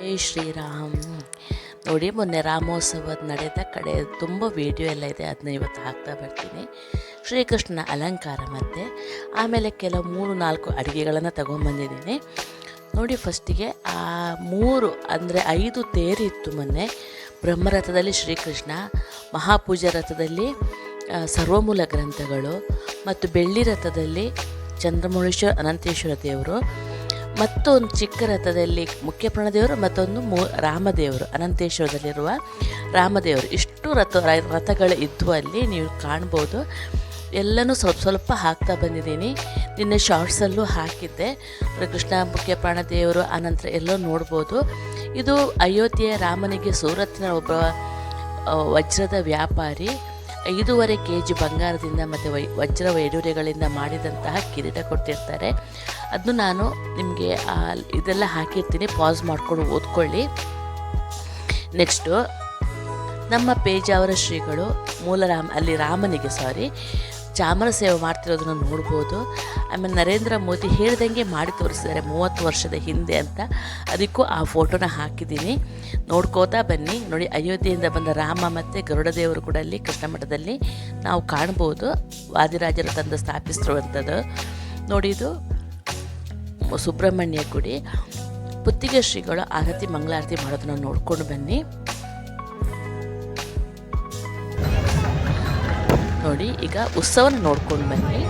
ಜೈ ಶ್ರೀರಾಮ್. ನೋಡಿ, ಮೊನ್ನೆ ರಾಮೋತ್ಸವದ ನಡೆದ ಕಡೆ ತುಂಬ ವಿಡಿಯೋ ಎಲ್ಲ ಇದೆ ಅದನ್ನ ಇವತ್ತು ಹಾಕ್ತಾ ಬರ್ತೀನಿ. ಶ್ರೀಕೃಷ್ಣನ ಅಲಂಕಾರ ಮತ್ತು, ಆಮೇಲೆ ಕೆಲವು ಮೂರು, ನಾಲ್ಕು ಅಡುಗೆಗಳನ್ನು ತಗೊಂಬಂದಿದ್ದೀನಿ. ನೋಡಿ ಫಸ್ಟಿಗೆ ಆ ಮೂರು, ಅಂದರೆ ಐದು ತೇರಿತ್ತು ಮೊನ್ನೆ. ಬ್ರಹ್ಮರಥದಲ್ಲಿ ಶ್ರೀಕೃಷ್ಣ, ಮಹಾಪೂಜಾ ರಥದಲ್ಲಿ ಸರ್ವಮೂಲ ಗ್ರಂಥಗಳು, ಮತ್ತು ಬೆಳ್ಳಿ ರಥದಲ್ಲಿ ಚಂದ್ರಮೌಳೇಶ್ವರ, ಅನಂತೇಶ್ವರ ದೇವರು. ಮತ್ತೊಂದು ಚಿಕ್ಕ ರಥದಲ್ಲಿ ಮುಖ್ಯ ಮತ್ತೊಂದು ಮೂ, ರಾಮದೇವರು, ಅನಂತೇಶ್ವರದಲ್ಲಿರುವ ರಾಮದೇವರು. ಇಷ್ಟು ರಥ ರಥಗಳು ಇದ್ದು ಅಲ್ಲಿ ನೀವು ಕಾಣ್ಬೋದು. ಎಲ್ಲನೂ ಸ್ವಲ್ಪ ಸ್ವಲ್ಪ ಹಾಕ್ತಾ ಬಂದಿದ್ದೀನಿ. ನಿನ್ನೆ ಶಾರ್ಟ್ಸಲ್ಲೂ ಹಾಕಿದ್ದೆ. ಕೃಷ್ಣ ಮುಖ್ಯ ಪ್ರಾಣದೇವರು ಅನಂತರ ಎಲ್ಲೋ ನೋಡ್ಬೋದು. ಇದು ಅಯೋಧ್ಯೆಯ ರಾಮನಿಗೆ ಸೂರತ್ನ ಒಬ್ಬ ವಜ್ರದ ವ್ಯಾಪಾರಿ. ಐದೂವರೆ ಕೆ ಜಿ ಬಂಗಾರದಿಂದ ಮತ್ತು ವೈ ವಜ್ರ ವೈಡೂರ್ಯಗಳಿಂದ ಮಾಡಿದಂತಹ ಕಿರೀಟ ಕೊಟ್ಟಿರ್ತಾರೆ ಅದನ್ನು ನಾನು ನಿಮಗೆ ಇದೆಲ್ಲ ಹಾಕಿರ್ತೀನಿ. ಪಾಸ್ ಮಾಡಿಕೊಂಡು ಓದ್ಕೊಳ್ಳಿ. ನೆಕ್ಸ್ಟು ನಮ್ಮ ಪೇಜಾವರ ಶ್ರೀಗಳು ಮೂಲ ರಾಮ, ಅಲ್ಲಿ ರಾಮನಿಗೆ ಸಾರಿ ಚಾಮರ ಸೇವೆ ಮಾಡ್ತಿರೋದನ್ನ ನೋಡ್ಬೋದು. ಆಮೇಲೆ ನರೇಂದ್ರ ಮೋದಿ ಹೇಳ್ದಂಗೆ ಮಾಡಿ ತೋರಿಸಿದ್ದಾರೆ ಮೂವತ್ತು ವರ್ಷದ ಹಿಂದೆ ಅಂತ. ಅದಕ್ಕೂ ಆ ಫೋಟೋನ ಹಾಕಿದ್ದೀನಿ. ನೋಡ್ಕೋತಾ ಬನ್ನಿ. ನೋಡಿ, ಅಯೋಧ್ಯೆಯಿಂದ ಬಂದ ರಾಮ ಮತ್ತು ಗರುಡದೇವರು ಕೂಡ ಅಲ್ಲಿ ಕೃಷ್ಣ ಮಠದಲ್ಲಿ ನಾವು ಕಾಣ್ಬೋದು. ವಾದಿರಾಜರು ತಂದು ಸ್ಥಾಪಿಸಿರುವಂಥದ್ದು. ನೋಡಿ, ಇದು ಸುಬ್ರಹ್ಮಣ್ಯ ಗುಡಿ. ಪುತ್ತಿಗೆ ಶ್ರೀಗಳು ಆರತಿ ಮಂಗಳಾರತಿ ಮಾಡೋದನ್ನ ನೋಡ್ಕೊಂಡು ಬನ್ನಿ. ನೋಡಿ ಈಗ ಉತ್ಸವನ ನೋಡ್ಕೊಂಡು ಬನ್ನಿ.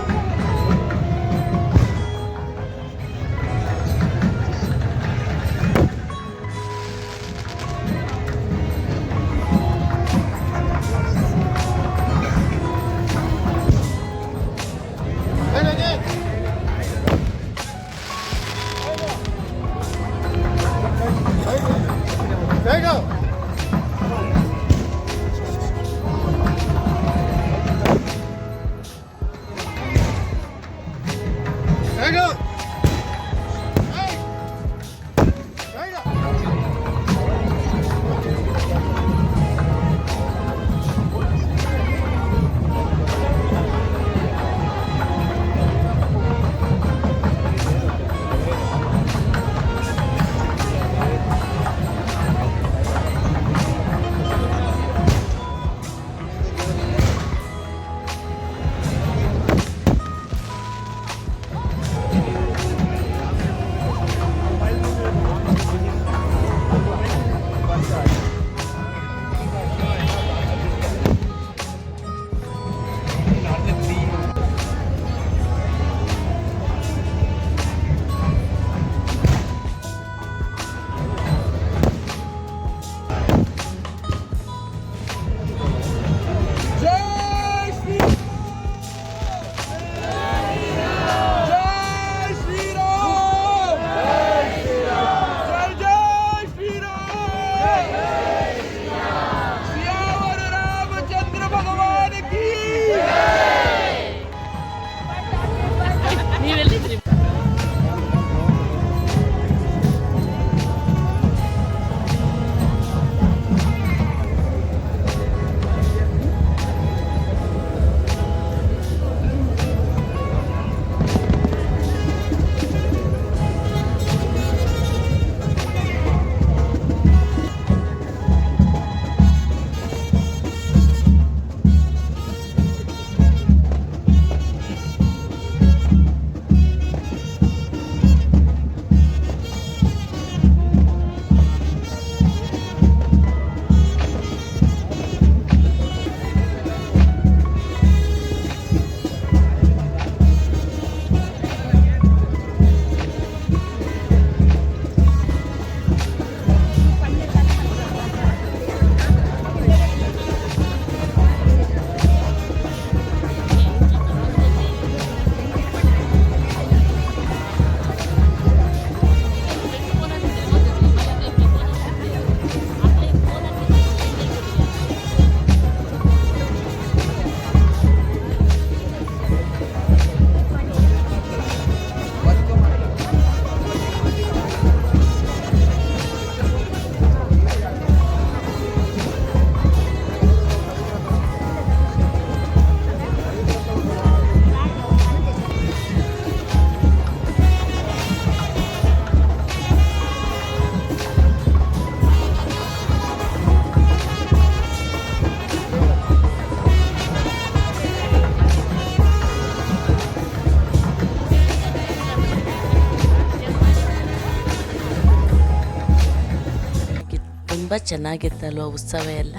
ತುಂಬ ಚೆನ್ನಾಗಿತ್ತಲ್ವ ಉತ್ಸವ ಎಲ್ಲ.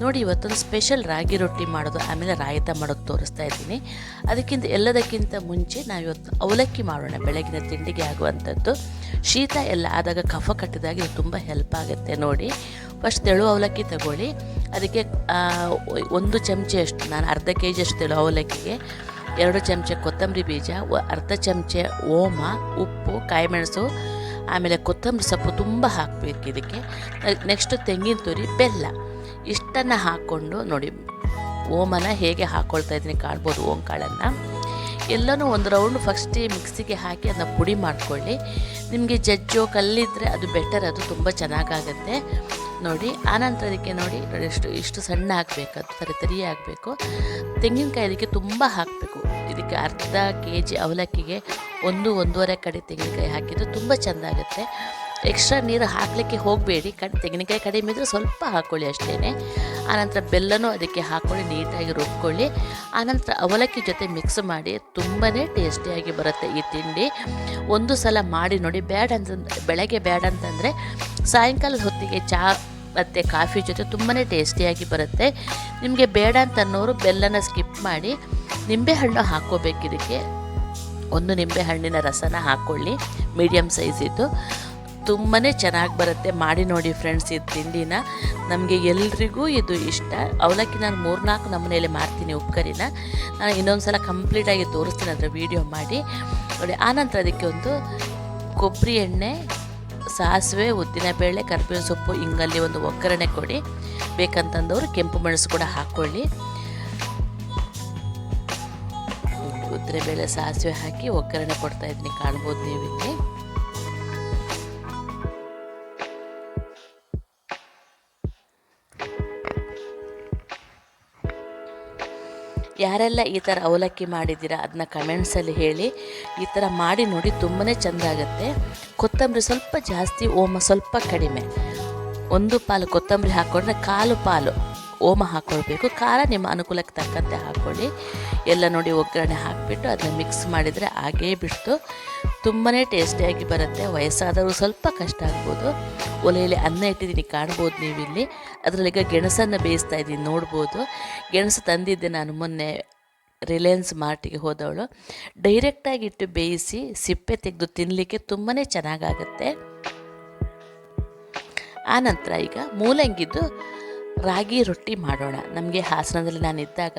ನೋಡಿ, ಇವತ್ತೊಂದು ಸ್ಪೆಷಲ್ ರಾಗಿ ರೊಟ್ಟಿ ಮಾಡೋದು ಆಮೇಲೆ ರಾಯತ ಮಾಡೋದು ತೋರಿಸ್ತಾ ಇದ್ದೀನಿ. ಅದಕ್ಕಿಂತ ಎಲ್ಲದಕ್ಕಿಂತ ಮುಂಚೆ ನಾವು ಇವತ್ತು ಅವಲಕ್ಕಿ ಮಾಡೋಣ, ಬೆಳಗಿನ ತಿಂಡಿಗೆ ಆಗುವಂಥದ್ದು. ಶೀತ ಎಲ್ಲ ಆದಾಗ ಕಫ ಕಟ್ಟಿದಾಗ ಇದು ತುಂಬ ಹೆಲ್ಪ್ ಆಗುತ್ತೆ ನೋಡಿ. ಫಸ್ಟ್ ತೆಳು ಅವಲಕ್ಕಿ ತಗೊಳ್ಳಿ. ಅದಕ್ಕೆ ಒಂದು ಚಮಚೆಯಷ್ಟು ನಾನು ಅರ್ಧ ಕೆ ಜಿಯಷ್ಟು ತೆಳು ಅವಲಕ್ಕಿಗೆ. ಎರಡು ಚಮಚ ಕೊತ್ತಂಬರಿ ಬೀಜ, ಅರ್ಧ ಚಮಚೆ ಓಮ, ಉಪ್ಪು, ಕಾಯಿಮೆಣಸು ಆಮೇಲೆ ಕೊತ್ತಂಬರಿ ಸೊಪ್ಪು ತುಂಬ ಹಾಕಬೇಕು ಇದಕ್ಕೆ. ನೆಕ್ಸ್ಟು ತೆಂಗಿನ ತುರಿ, ಬೆಲ್ಲ. ಇಷ್ಟನ್ನು ಹಾಕ್ಕೊಂಡು ನೋಡಿ, ಓಮನ ಹೇಗೆ ಹಾಕ್ಕೊಳ್ತಾ ಇದ್ದೀನಿ ಕಾಣ್ಬೋದು ಓಂಕಾಳನ್ನು ಎಲ್ಲನೂ ಒಂದು ರೌಂಡ್ ಫಸ್ಟೇ ಮಿಕ್ಸಿಗೆ ಹಾಕಿ ಅದನ್ನ ಪುಡಿ ಮಾಡ್ಕೊಳ್ಳಿ. ನಿಮಗೆ ಜಜ್ಜೋ ಕಲ್ಲಿದ್ದರೆ ಅದು ಬೆಟರ್ ಅದು ತುಂಬ ಚೆನ್ನಾಗಾಗತ್ತೆ. ನೋಡಿ, ಆನಂತರ ಅದಕ್ಕೆ ನೋಡಿ ಎಷ್ಟು, ಇಷ್ಟು ಸಣ್ಣ ಹಾಕಬೇಕು ಅದು ತರಿ ಆಗಬೇಕು ತೆಂಗಿನಕಾಯಿ ಇದಕ್ಕೆ ತುಂಬ ಹಾಕಬೇಕು. ಇದಕ್ಕೆ ಅರ್ಧ ಕೆ ಜಿ ಅವಲಕ್ಕಿಗೆ ಒಂದು ಒಂದೂವರೆ ಕಡೆ ತೆಂಗಿನಕಾಯಿ ಹಾಕಿದರೆ ತುಂಬ ಚೆಂದ ಆಗುತ್ತೆ ಎಕ್ಸ್ಟ್ರಾ ನೀರು ಹಾಕಲಿಕ್ಕೆ ಹೋಗಬೇಡಿ. ಕಡ್ ತೆಂಗಿನಕಾಯಿ ಕಡಿಮೆ ಇದ್ದರೆ ಸ್ವಲ್ಪ ಹಾಕ್ಕೊಳ್ಳಿ ಅಷ್ಟೇ ಆನಂತರ ಬೆಲ್ಲನೂ ಅದಕ್ಕೆ ಹಾಕ್ಕೊಳ್ಳಿ ನೀಟಾಗಿ ರುಬ್ಕೊಳ್ಳಿ. ಆನಂತರ ಅವಲಕ್ಕಿ ಜೊತೆ ಮಿಕ್ಸ್ ಮಾಡಿ ತುಂಬಾ ಟೇಸ್ಟಿಯಾಗಿ ಬರುತ್ತೆ ಈ ತಿಂಡಿ. ಒಂದು ಸಲ ಮಾಡಿ ನೋಡಿ ಬ್ಯಾಡ ಅಂತ ಬೆಳಗ್ಗೆ ಬ್ಯಾಡ ಅಂತಂದರೆ ಸಾಯಂಕಾಲದ ಹೊತ್ತಿಗೆ ಚಹಾ ಮತ್ತು ಕಾಫಿ ಜೊತೆ ತುಂಬಾ ಟೇಸ್ಟಿಯಾಗಿ ಬರುತ್ತೆ. ನಿಮಗೆ ಬೇಡ ಅಂತ ಅನ್ನೋರು ಬೆಲ್ಲನ ಸ್ಕಿಪ್ ಮಾಡಿ ನಿಂಬೆಹಣ್ಣು ಹಾಕ್ಕೋಬೇಕು ಇದಕ್ಕೆ. ಒಂದು ನಿಂಬೆಹಣ್ಣಿನ ರಸನ ಹಾಕ್ಕೊಳ್ಳಿ ಮೀಡಿಯಮ್ ಸೈಜಿದ್ದು ತುಂಬಾ ಚೆನ್ನಾಗಿ ಬರುತ್ತೆ. ಮಾಡಿ ನೋಡಿ ಫ್ರೆಂಡ್ಸ್ ಇದು ತಿಂಡಿನ. ನಮಗೆ ಎಲ್ರಿಗೂ ಇದು ಇಷ್ಟ. ಅವಲಕ್ಕಿ ನಾನು ಮೂರ್ನಾಲ್ಕು ನಮ್ಮನೇಲಿ ಮಾಡ್ತೀನಿ ಉಪ್ಕರಿನ ನಾನು ಇನ್ನೊಂದು ಸಲ ಕಂಪ್ಲೀಟಾಗಿ ತೋರಿಸ್ತೀನಿ ಅದರ ವೀಡಿಯೋ ಮಾಡಿ. ನೋಡಿ, ಆನಂತರ ಅದಕ್ಕೆ ಒಂದು ಕೊಬ್ಬರಿ ಎಣ್ಣೆ ಸಾಸಿವೆ ಉದ್ದಿನಬೇಳೆ ಕರ್ಬೇವಿನ ಸೊಪ್ಪು ಹಿಂಗಲ್ಲಿ ಒಂದು ಒಗ್ಗರಣೆ ಕೊಡಿ. ಬೇಕಂತಂದವರು ಕೆಂಪು ಮೆಣಸು ಕೂಡ ಹಾಕ್ಕೊಳ್ಳಿ ಉದ್ದಿನಬೇಳೆ ಸಾಸಿವೆ ಹಾಕಿ ಒಗ್ಗರಣೆ ಕೊಡ್ತಾ ಇದ್ದೀನಿ. ಕಾಣ್ಬೋದು ನೀವು ಇಲ್ಲಿ ಯಾರೆಲ್ಲ ಈ ಥರ ಅವಲಕ್ಕಿ ಮಾಡಿದ್ದೀರಾ ಅದನ್ನ ಕಮೆಂಟ್ಸಲ್ಲಿ ಹೇಳಿ. ಈ ಥರ ಮಾಡಿ ನೋಡಿ ತುಂಬಾ ಚೆಂದ ಆಗುತ್ತೆ. ಕೊತ್ತಂಬರಿ ಸ್ವಲ್ಪ ಜಾಸ್ತಿ, ಓಮ ಸ್ವಲ್ಪ ಕಡಿಮೆ. ಒಂದು ಪಾಲು ಕೊತ್ತಂಬರಿ ಹಾಕ್ಕೊಂಡ್ರೆ ಕಾಲು ಪಾಲು ಓಮ ಹಾಕ್ಕೊಳ್ಬೇಕು ಖಾರ ನಿಮ್ಮ ಅನುಕೂಲಕ್ಕೆ ತಕ್ಕಂತೆ ಹಾಕ್ಕೊಳ್ಳಿ ಎಲ್ಲ ನೋಡಿ ಒಗ್ಗರಣೆ ಹಾಕಿಬಿಟ್ಟು ಅದನ್ನ ಮಿಕ್ಸ್ ಮಾಡಿದರೆ ಹಾಗೇ ಬಿಟ್ಟು ತುಂಬಾ ಟೇಸ್ಟಿಯಾಗಿ ಬರುತ್ತೆ. ವಯಸ್ಸಾದವರು ಸ್ವಲ್ಪ ಕಷ್ಟ ಆಗ್ಬೋದು. ಒಲೆಯಲ್ಲಿ ಅನ್ನ ಇಟ್ಟಿದ್ದೀನಿ, ಕಾಣ್ಬೋದು ನೀವು ಇಲ್ಲಿ ಅದರಲ್ಲೀಗ ಗೆಣಸನ್ನು ಬೇಯಿಸ್ತಾ ಇದ್ದೀನಿ, ನೋಡ್ಬೋದು. ಗೆಣಸು ತಂದಿದ್ದೆ ನಾನು ಮೊನ್ನೆ ರಿಲಯನ್ಸ್ ಮಾರ್ಟಿಗೆ ಹೋದವಳು. ಡೈರೆಕ್ಟಾಗಿ ಇಟ್ಟು ಬೇಯಿಸಿ ಸಿಪ್ಪೆ ತೆಗೆದು ತಿನ್ನಲಿಕ್ಕೆ ತುಂಬಾ ಚೆನ್ನಾಗಾಗತ್ತೆ. ಆನಂತರ ಈಗ ಮೂಲಂಗಿದ್ದು ರಾಗಿ ರೊಟ್ಟಿ ಮಾಡೋಣ. ನಮಗೆ ಹಾಸನದಲ್ಲಿ ನಾನು ಇದ್ದಾಗ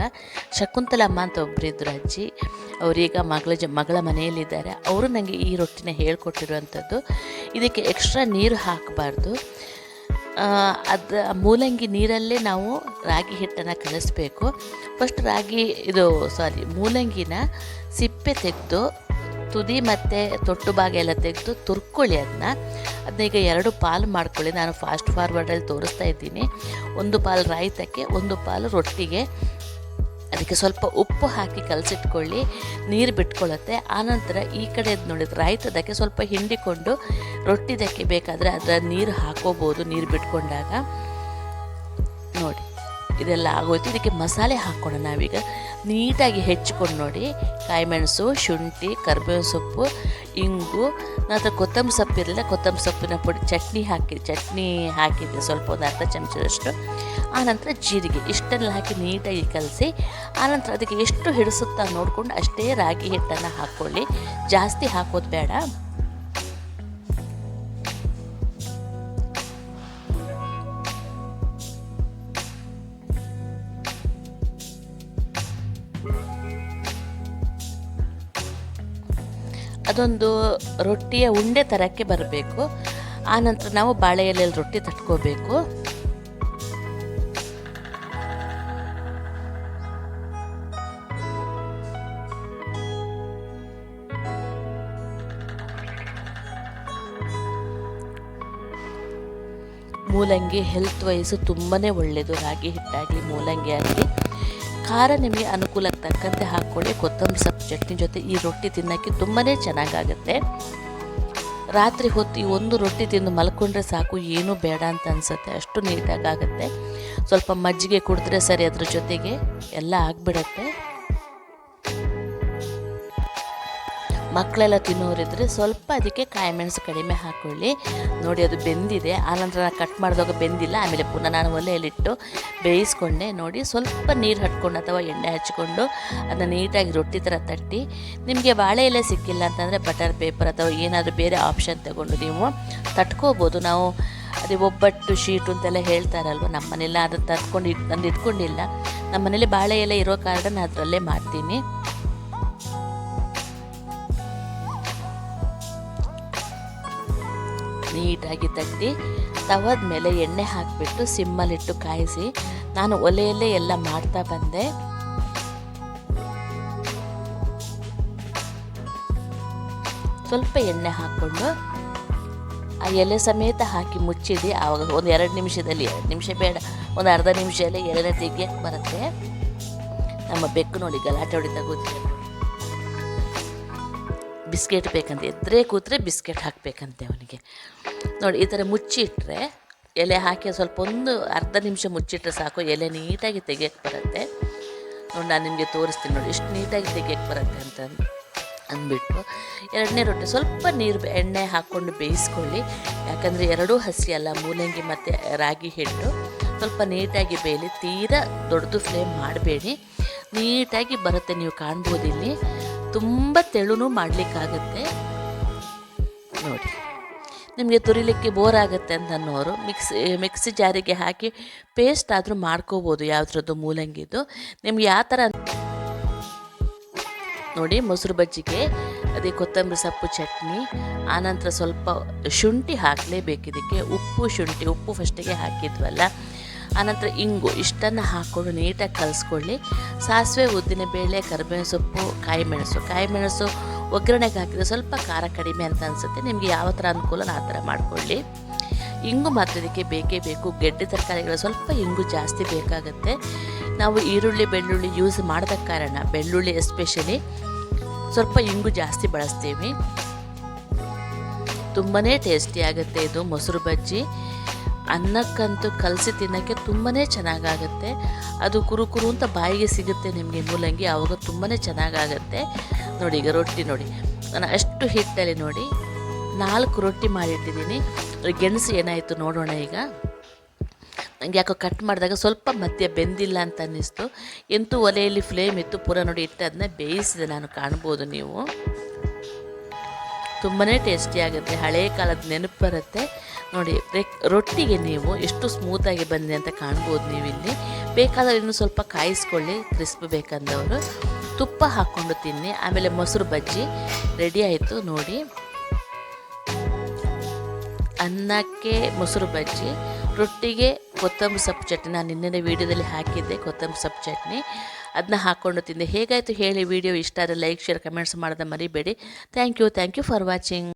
ಶಕುಂತಲಮ್ಮ ಅಂತ ಒಬ್ಬರು ಇದ್ದರು ಅಜ್ಜಿ. ಅವರೀಗ ಮಗಳ ಜ, ಮಗಳ ಮನೆಯಲ್ಲಿದ್ದಾರೆ. ಅವರು ನನಗೆ ಈ ರೊಟ್ಟಿನ ಹೇಳ್ಕೊಟ್ಟಿರುವಂಥದ್ದು. ಇದಕ್ಕೆ ಎಕ್ಸ್ಟ್ರಾ ನೀರು ಹಾಕಬಾರ್ದು. ಅದು ಮೂಲಂಗಿ ನೀರಲ್ಲೇ ನಾವು ರಾಗಿ ಹಿಟ್ಟನ್ನು ಕಲಿಸ್ಬೇಕು ಫಸ್ಟ್ ರಾಗಿ ಇದು, ಸಾರಿ, ಮೂಲಂಗಿನ ಸಿಪ್ಪೆ ತೆಗೆದು ತುದಿ ಮತ್ತು ತೊಟ್ಟು ಭಾಗ ಎಲ್ಲ ತೆಗೆದು ತುರ್ಕೊಳ್ಳಿ ಅದನ್ನ ಅದನ್ನ ಈಗ ಎರಡು ಪಾಲು ಮಾಡ್ಕೊಳ್ಳಿ. ನಾನು ಫಾಸ್ಟ್ ಫಾರ್ವರ್ಡಲ್ಲಿ ತೋರಿಸ್ತಾ ಇದ್ದೀನಿ. ಒಂದು ಪಾಲು ರಾಯ್ತಕ್ಕೆ, ಒಂದು ಪಾಲು ರೊಟ್ಟಿಗೆ. ಅದಕ್ಕೆ ಸ್ವಲ್ಪ ಉಪ್ಪು ಹಾಕಿ ಕಲಸಿಟ್ಕೊಳ್ಳಿ. ನೀರು ಬಿಟ್ಕೊಳ್ಳುತ್ತೆ ಆನಂತರ ಈ ಕಡೆ ನೋಡಿದ್ರೆ ರಾಯ್ತದಕ್ಕೆ ಸ್ವಲ್ಪ ಹಿಂಡಿಕೊಂಡು ರೊಟ್ಟಿದಕ್ಕೆ ಬೇಕಾದರೆ ಅದರ ನೀರು ಹಾಕೋಬೋದು, ನೀರು ಬಿಟ್ಕೊಂಡಾಗ. ಇದೆಲ್ಲ ಆಗೋಯ್ತು. ಇದಕ್ಕೆ ಮಸಾಲೆ ಹಾಕ್ಕೊಳ್ಳೋಣ ನಾವೀಗ. ನೀಟಾಗಿ ಹೆಚ್ಚಿಕೊಂಡು ನೋಡಿ. ಕಾಯಿಮೆಣಸು, ಶುಂಠಿ, ಕರ್ಬೇವಿನ ಸೊಪ್ಪು, ಇಂಗು ನಂತರ ಕೊತ್ತಂಬರಿ ಸೊಪ್ಪು ಇರಲಿಲ್ಲ. ಕೊತ್ತಂಬರಿ ಸೊಪ್ಪಿನ ಪುಡಿ ಚಟ್ನಿ ಹಾಕಿ, ಚಟ್ನಿ ಹಾಕಿದ್ದೆ ಸ್ವಲ್ಪ ಒಂದು ಅರ್ಧ ಚಮಚದಷ್ಟು. ಆನಂತರ ಜೀರಿಗೆ ಇಷ್ಟನ್ನೆಲ್ಲ ಹಾಕಿ ನೀಟಾಗಿ ಕಲಸಿ ಆನಂತರ ಅದಕ್ಕೆ ಎಷ್ಟು ಹಿಡಿಸುತ್ತಾ ನೋಡಿಕೊಂಡು ಅಷ್ಟೇ ರಾಗಿ ಹಿಟ್ಟನ್ನು ಹಾಕ್ಕೊಳ್ಳಿ. ಜಾಸ್ತಿ ಹಾಕೋದು ಬೇಡ. ಅದೊಂದು ರೊಟ್ಟಿಯ ಉಂಡೆ ಥರಕ್ಕೆ ಬರಬೇಕು. ಆನಂತರ ನಾವು ಬಾಳೆ ಎಲೆಯಲ್ಲಿ ರೊಟ್ಟಿ ತಟ್ಕೋಬೇಕು. ಮೂಲಂಗಿ ಹೆಲ್ತ್ ವೈಸ್ ತುಂಬಾ ಒಳ್ಳೆಯದು ರಾಗಿ ಹಿಟ್ಟಾಗಲಿ, ಮೂಲಂಗಿ ಆಗಲಿ. ಖಾರ ನಿಮಗೆ ಅನುಕೂಲಕ್ಕೆ ತಕ್ಕಂತೆ ಹಾಕ್ಕೊಳ್ಳಿ. ಕೊತ್ತಂಬರಿ ಚಟ್ನಿ ಜೊತೆ ಈ ರೊಟ್ಟಿ ತಿನ್ನೋಕ್ಕೆ ತುಂಬಾ ಚೆನ್ನಾಗಾಗುತ್ತೆ. ರಾತ್ರಿ ಹೊತ್ತು ಈ ಒಂದು ರೊಟ್ಟಿ ತಿಂದು ಮಲ್ಕೊಂಡ್ರೆ ಸಾಕು, ಏನೂ ಬೇಡ ಅಂತ ಅನಿಸುತ್ತೆ. ಅಷ್ಟು ನೀಟಾಗಿ ಆಗುತ್ತೆ ಸ್ವಲ್ಪ ಮಜ್ಜಿಗೆ ಕುಡಿದ್ರೆ ಸರಿ ಅದ್ರ ಜೊತೆಗೆ ಎಲ್ಲ ಆಗಿಬಿಡತ್ತೆ. ಮಕ್ಕಳೆಲ್ಲ ತಿನ್ನೋರಿದ್ರೆ ಸ್ವಲ್ಪ ಅದಕ್ಕೆ ಕಾಯಿ ಮೆಣಸು ಕಡಿಮೆ ಹಾಕ್ಕೊಳ್ಳಿ ನೋಡಿ, ಅದು ಬೆಂದಿದೆ. ಆನಂತರ ನಾನು ಕಟ್ ಮಾಡಿದಾಗ ಬೆಂದಿಲ್ಲ. ಆಮೇಲೆ ಪುನಃ ನಾನು ಒಲೆಯಲ್ಲಿಟ್ಟು ಬೇಯಿಸ್ಕೊಂಡೆ. ನೋಡಿ, ಸ್ವಲ್ಪ ನೀರು ಹಟ್ಕೊಂಡು ಅಥವಾ ಎಣ್ಣೆ ಹಚ್ಕೊಂಡು ಅದನ್ನು ನೀಟಾಗಿ ರೊಟ್ಟಿ ಥರ ತಟ್ಟಿ. ನಿಮಗೆ ಬಾಳೆ ಎಲೆ ಸಿಕ್ಕಿಲ್ಲ ಅಂತಂದರೆ ಬಟರ್ ಪೇಪರ್ ಅಥವಾ ಏನಾದರೂ ಬೇರೆ ಆಪ್ಷನ್ ತಗೊಂಡು ನೀವು ತಟ್ಕೋಬೋದು. ನಾವು ಅದೇ ಒಬ್ಬಟ್ಟು, ಶೀಟು ಅಂತೆಲ್ಲ ಹೇಳ್ತಾರಲ್ವ? ನಮ್ಮ ಮನೇಲಿ ಅದನ್ನು ತಟ್ಕೊಂಡು ತಂದು ಇಟ್ಕೊಂಡಿಲ್ಲ ನಮ್ಮ ಮನೇಲಿ ಬಾಳೆ ಎಲೆ ಇರೋ ಕಾರಣ ನಾನು ಅದರಲ್ಲೇ ಮಾಡ್ತೀನಿ. ನೀಟಾಗಿ ತಟ್ಟಿ ತವದ ಮೇಲೆ ಎಣ್ಣೆ ಹಾಕಿಬಿಟ್ಟು ಸಿಮ್ಮಲ್ಲಿಟ್ಟು ಕಾಯಿಸಿ ನಾನು ಒಲೆಯಲ್ಲೇ ಎಲ್ಲ ಮಾಡ್ತಾ ಬಂದೆ. ಸ್ವಲ್ಪ ಎಣ್ಣೆ ಹಾಕ್ಕೊಂಡು ಆ ಎಲೆ ಸಮೇತ ಹಾಕಿ ಮುಚ್ಚಿಡಿ. ಆವಾಗ ಒಂದು ಎರಡು ನಿಮಿಷದಲ್ಲಿ, ಎರಡು ನಿಮಿಷ ಬೇಡ, ಒಂದು ಅರ್ಧ ನಿಮಿಷದಲ್ಲಿ ಎಲೆನ ತೆಗಿಯಕ್ಕೆ ಬರುತ್ತೆ. ನಮ್ಮ ಬೆಕ್ಕು ನೋಡಿ, ಗಲಾಟೆ ಹೊಡಿತಾ ಕೂತ್ಕೊಂಡು ಬಿಸ್ಕೆಟ್ ಬೇಕಂತೆ ಎದ್ರೆ ಕೂತ್ರೆ ಬಿಸ್ಕೆಟ್ ಹಾಕಬೇಕಂತೆ ಅವನಿಗೆ. ನೋಡಿ, ಈ ಥರ ಮುಚ್ಚಿಟ್ಟರೆ ಎಲೆ ಹಾಕಿ ಸ್ವಲ್ಪ ಒಂದು ಅರ್ಧ ನಿಮಿಷ ಮುಚ್ಚಿಟ್ಟರೆ ಸಾಕು. ಎಲೆ ನೀಟಾಗಿ ತೆಗಿಯಕ್ಕೆ ಬರುತ್ತೆ. ನೋಡಿ, ನಾನು ನಿಮಗೆ ತೋರಿಸ್ತೀನಿ ನೋಡಿ ಎಷ್ಟು ನೀಟಾಗಿ ತೆಗಿಯಕ್ಕೆ ಬರುತ್ತೆ ಅಂತ ಅಂದ್ಬಿಟ್ಟು ಎರಡನೇ ರೊಟ್ಟಿ. ಸ್ವಲ್ಪ ನೀರು ಎಣ್ಣೆ ಹಾಕ್ಕೊಂಡು ಬೇಯಿಸ್ಕೊಳ್ಳಿ. ಯಾಕಂದರೆ ಎರಡೂ ಹಸಿ ಅಲ್ಲ, ಮೂಲಂಗಿ ಮತ್ತು ರಾಗಿ ಹಿಟ್ಟು. ಸ್ವಲ್ಪ ನೀಟಾಗಿ ಬೇಯಲಿ. ತೀರಾ ದೊಡ್ಡದು ಫ್ಲೇಮ್ ಮಾಡಬೇಡಿ. ನೀಟಾಗಿ ಬರುತ್ತೆ ನೀವು ಕಾಣ್ಬೋದು ಇಲ್ಲಿ. ತುಂಬ ತೆಳುನೂ ಮಾಡಲಿಕ್ಕಾಗತ್ತೆ. ನೋಡಿ. ನಿಮಗೆ ತುರಿಲಿಕ್ಕೆ ಬೋರ್ ಆಗುತ್ತೆ ಅಂತ ಅನ್ನೋರು ಮಿಕ್ಸಿ ಮಿಕ್ಸಿ ಜಾರಿಗೆ ಹಾಕಿ ಪೇಸ್ಟ್ ಆದರೂ ಮಾಡ್ಕೋಬೋದು ಯಾವುದ್ರದ್ದು ಮೂಲಂಗಿದು. ನಿಮ್ಗೆ ಯಾವ ಥರ ನೋಡಿ ಮೊಸರು ಬಜ್ಜಿಗೆ, ಅದೇ ಕೊತ್ತಂಬರಿ ಸೊಪ್ಪು ಚಟ್ನಿ, ಆನಂತರ ಸ್ವಲ್ಪ ಶುಂಠಿ ಹಾಕಲೇಬೇಕು ಇದಕ್ಕೆ. ಉಪ್ಪು ಶುಂಠಿ, ಉಪ್ಪು ಫಸ್ಟಿಗೆ ಹಾಕಿದ್ವಲ್ಲ. ಆನಂತರ ಇಂಗು, ಇಷ್ಟನ್ನು ಹಾಕ್ಕೊಂಡು ನೀಟಾಗಿ ಕಲಿಸ್ಕೊಳ್ಳಿ. ಸಾಸಿವೆ ಉದ್ದಿನ ಬೇಳೆ ಕರಿಬೇವು ಸೊಪ್ಪು, ಕಾಯಿಮೆಣಸು. ಕಾಯಿಮೆಣಸು ಕಾಯಿ ಮೆಣಸು ಒಗ್ಗರಣೆಗೆ ಹಾಕಿದ್ರೆ ಸ್ವಲ್ಪ ಖಾರ ಕಡಿಮೆ ಅಂತ ಅನಿಸುತ್ತೆ. ನಿಮಗೆ ಯಾವ ಥರ ಅನುಕೂಲ ಆ ಥರ ಮಾಡಿಕೊಳ್ಳಿ. ಇಂಗು ಮಾತ್ರ ಇದಕ್ಕೆ ಬೇಕೇ ಬೇಕು. ಗೆಡ್ಡೆ ತರಕಾರಿಗಳು ಸ್ವಲ್ಪ ಇಂಗು ಜಾಸ್ತಿ ಬೇಕಾಗುತ್ತೆ. ನಾವು ಈರುಳ್ಳಿ, ಬೆಳ್ಳುಳ್ಳಿ ಯೂಸ್ ಮಾಡಿದ ಕಾರಣ, ಬೆಳ್ಳುಳ್ಳಿ ಎಸ್ಪೆಷಲಿ ಸ್ವಲ್ಪ ಇಂಗು ಜಾಸ್ತಿ ಬಳಸ್ತೀವಿ. ತುಂಬಾ ಟೇಸ್ಟಿ ಆಗುತ್ತೆ ಇದು ಮೊಸರು ಬಜ್ಜಿ. ಅನ್ನಕ್ಕಂತೂ ಕಲಸಿ ತಿನ್ನೋಕ್ಕೆ ತುಂಬಾ ಚೆನ್ನಾಗಾಗುತ್ತೆ. ಅದು ಕುರು ಕುರು ಅಂತ ಬಾಯಿಗೆ ಸಿಗುತ್ತೆ ನಿಮಗೆ ಮೂಲಂಗಿ ಆವಾಗ ತುಂಬಾ ಚೆನ್ನಾಗಾಗುತ್ತೆ. ನೋಡಿ ಈಗ ರೊಟ್ಟಿ ನೋಡಿ. ನಾನು ಅಷ್ಟು ಹಿಟ್ಟಲ್ಲಿ ನೋಡಿ ನಾಲ್ಕು ರೊಟ್ಟಿ ಮಾಡಿಟ್ಟಿದ್ದೀನಿ. ಗೆಣಸು ಏನಾಯಿತು ನೋಡೋಣ ಈಗ. ನನಗೆ ಯಾಕೋ ಕಟ್ ಮಾಡಿದಾಗ ಸ್ವಲ್ಪ ಮಧ್ಯೆ ಬೆಂದಿಲ್ಲ ಅಂತ ಅನ್ನಿಸ್ತು. ಎಂತೂ ಒಲೆಯಲ್ಲಿ ಫ್ಲೇಮ್ ಇತ್ತು. ಪೂರ ನೋಡಿ ಇಟ್ಟು ಅದನ್ನ ಬೇಯಿಸಿದೆ ನಾನು, ಕಾಣ್ಬೋದು ನೀವು. ತುಂಬಾ ಟೇಸ್ಟಿಯಾಗುತ್ತೆ ಹಳೆ ಹಳೆಯ ಕಾಲದ ನೆನಪು ಬರುತ್ತೆ. ನೋಡಿ ರೊಟ್ಟಿಗೆ ನೀವು ಎಷ್ಟು ಸ್ಮೂತಾಗಿ ಬಂದಿದೆ ಅಂತ ಕಾಣ್ಬೋದು ನೀವು ಇಲ್ಲಿ ಬೇಕಾದರೆ ಇನ್ನೂ ಸ್ವಲ್ಪ ಕಾಯಿಸ್ಕೊಳ್ಳಿ. ಕ್ರಿಸ್ಪ್ ಬೇಕಂದವರು. ತುಪ್ಪ ಹಾಕ್ಕೊಂಡು ತಿನ್ನಿ. ಆಮೇಲೆ ಮೊಸರು ಬಜ್ಜಿ. ರೆಡಿ ಆಯಿತು, ನೋಡಿ. ಅನ್ನಕ್ಕೆ ಮೊಸರು ಬಜ್ಜಿ. ರೊಟ್ಟಿಗೆ ಕೊತ್ತಂಬರಿ ಸೊಪ್ಪು ಚಟ್ನಿ. ನಾನು ನಿನ್ನೆ ವೀಡಿಯೋದಲ್ಲಿ ಹಾಕಿದ್ದೆ ಕೊತ್ತಂಬರಿ ಸೊಪ್ಪು ಚಟ್ನಿ. ಅದನ್ನ ಹಾಕ್ಕೊಂಡು ತಿಂದೆ. ಹೇಗಾಯಿತು ಹೇಳಿ ವಿಡಿಯೋ ಇಷ್ಟ ಆದರೆ ಲೈಕ್ ಶೇರ್ ಕಮೆಂಟ್ಸ್ ಮಾಡೋದನ್ನ ಮರಿಬೇಡಿ. Thank you thank you for watching